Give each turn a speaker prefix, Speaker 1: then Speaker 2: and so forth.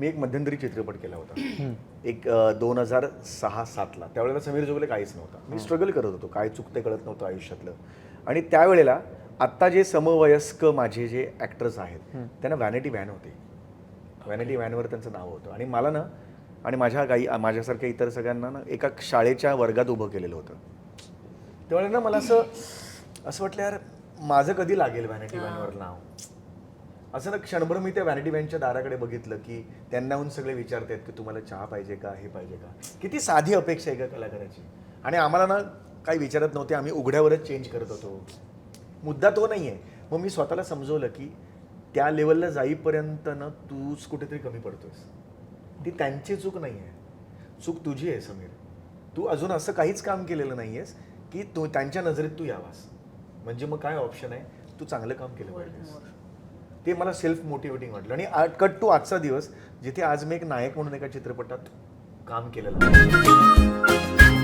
Speaker 1: मी एक मध्यंतरी चित्रपट केला होता. एक दोन हजार सहा सातला. त्यावेळेला समीर जोगले काहीच नव्हता. मी स्ट्रगल करत होतो. काय चुकते कळत नव्हतं आयुष्यातलं. आणि त्यावेळेला आत्ता जे समवयस्क माझे जे ॲक्टर्स आहेत त्यांना व्हॅनिटी व्हॅन होते. व्हॅनिटी व्हॅनवर त्यांचं नाव होतं. आणि मला ना आणि माझ्या काही माझ्यासारख्या इतर सगळ्यांना ना एका शाळेच्या वर्गात उभं केलेलं होतं. त्यावेळेला ना मला असं असं वाटलं यार माझं कधी लागेल व्हॅनिटी व्हॅनवर नाव? असं ना क्षणभर मी त्या व्हॅनिटी व्हॅनच्या दाराकडे बघितलं की त्यांनाहून सगळे विचारतायत की तुम्हाला चहा पाहिजे का हे पाहिजे का? किती साधी अपेक्षा आहे का कलाकाराची. आणि आम्हाला ना काही विचारत नव्हते आम्ही उघड्यावरच चेंज करत होतो. मुद्दा तो नाही आहे मग मी स्वतःला समजवलं की त्या लेवलला जाईपर्यंत ना तूच कुठेतरी कमी पडतोयस. ती त्यांची चूक नाही आहे चूक तुझी आहे समीर. तू अजून असं काहीच काम केलेलं नाही आहेस की तू त्यांच्या नजरेत तू यावास. म्हणजे मग काय ऑप्शन आहे? तू चांगलं काम केलं पाहिजेस. ते मला सेल्फ मोटिवेटिंग वाटलं. आणि कट टू आजचा दिवस जिथे आज मी एक नायक म्हणून एका चित्रपटात काम केलेलं आहे.